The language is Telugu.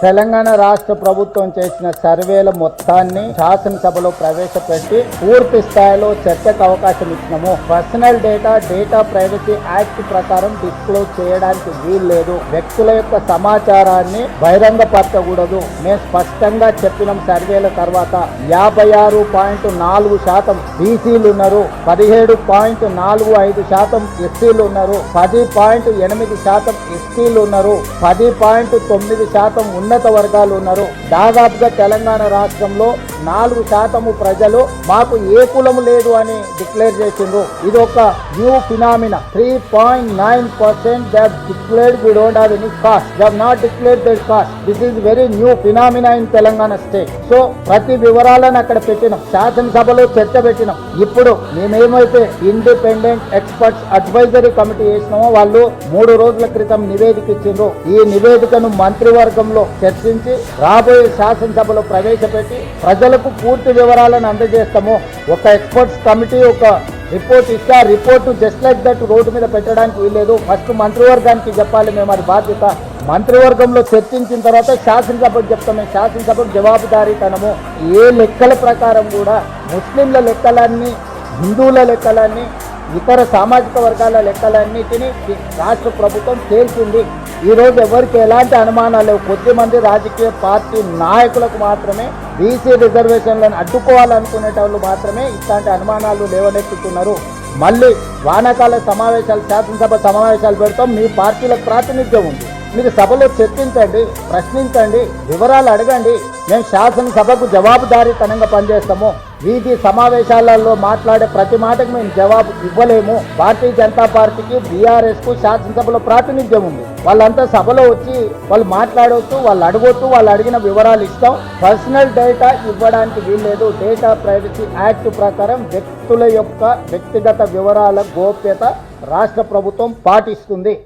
తెలంగాణ రాష్ట్ర ప్రభుత్వం చేసిన సర్వేల మొత్తాన్ని శాసనసభలో ప్రవేశపెట్టి పూర్తి స్థాయిలో చర్చకు అవకాశం ఇచ్చినాము. Personal data data privacy act ప్రకారం డిస్క్లోజ్ చేయడానికి వీలు లేదు వ్యక్తుల యొక్క సమాచారాన్ని బహిరంగపరచకూడదు. మేము స్పష్టంగా చెప్పిన సర్వేల తర్వాత. యాభై ఆరు పాయింట్ నాలుగు శాతం బీసీలు ఉన్నారు. పదిహేడు పాయింట్ నాలుగు ఐదు శాతం ఎస్సీలు ఉన్నారు. పది పాయింట్ ఎనిమిది శాతం ఎస్టీలు ఉన్నారు. పది పాయింట్ తొమ్మిది శాతం ఉన్నత వర్గాలు ఉన్నారు. దాదాపుగా తెలంగాణ రాష్ట్రంలో నాలుగు శాతము ప్రజలు మాకు ఏ కులము లేదు అని డిక్లేర్ చేసిండ్రు. ఇది ఒక new phenomena. Three point nine percent that declared we don't have any caste. They not declared that caste. This is very new phenomena in Telangana state. So ప్రతి వివరాలను అక్కడ పెట్టినాం. శాసనసభలో చర్చ పెట్టినాం. ఇప్పుడు మేమేమైతే ఇండిపెండెంట్ ఎక్స్పర్ట్స్ అడ్వైజరీ కమిటీ చేసినామో వాళ్ళు మూడు రోజుల క్రితం నివేదిక ఇచ్చిండ్రు. ఈ నివేదికను మంత్రివర్గంలో చర్చించి రాబోయే శాసనసభలో ప్రవేశపెట్టి ప్రజలకు పూర్తి వివరాలను అందజేస్తాము. ఒక ఎక్స్పర్ట్స్ కమిటీ ఒక రిపోర్ట్ ఇస్తే ఆ report just like that road మీద పెట్టడానికి వీల్లేదు. ఫస్ట్ మంత్రివర్గానికి చెప్పాలి మేము అది బాధ్యత. మంత్రివర్గంలో చర్చించిన తర్వాత శాసనసభకు చెప్తాము శాసనసభకు జవాబుదారీతనము. ఏ లెక్కల ప్రకారం కూడా ముస్లింల లెక్కలన్నీ హిందువుల లెక్కలన్నీ ఇతర సామాజిక వర్గాల లెక్కలన్నిటినీ రాష్ట్ర ప్రభుత్వం తేల్చింది. ఈరోజు ఎవరికి ఎలాంటి అనుమానాలు లేవు. కొద్దిమంది రాజకీయ పార్టీ నాయకులకు మాత్రమే బీసీ రిజర్వేషన్లను అడ్డుకోవాలనుకునే వాళ్ళు మాత్రమే ఇట్లాంటి అనుమానాలు లేవనెత్తుతున్నారు. మళ్ళీ వానాకాల సమావేశాలు శాసనసభ సమావేశాలు పెడతాం. మీ పార్టీలకు ప్రాతినిధ్యం ఉంది. మీరు సభలో చర్చించండి ప్రశ్నించండి వివరాలు అడగండి. మేము శాసనసభకు జవాబుదారీతనంగా పనిచేస్తాము. వీధి సమావేశాలలో మాట్లాడే ప్రతి మాటకు మేము జవాబు ఇవ్వలేము. భారతీయ జనతా పార్టీకి బీఆర్ఎస్కు శాసనసభలో ప్రాతినిధ్యం ఉంది. వాళ్ళంతా సభలో వచ్చి వాళ్ళు మాట్లాడవచ్చు వాళ్ళు అడగొచ్చు వాళ్ళు అడిగిన వివరాలు ఇస్తాం. పర్సనల్ డేటా ఇవ్వడానికి వీల్లేదు. డేటా ప్రైవసీ యాక్ట్ ప్రకారం వ్యక్తుల యొక్క వ్యక్తిగత వివరాల గోప్యత రాష్ట్ర ప్రభుత్వం పాటిస్తుంది.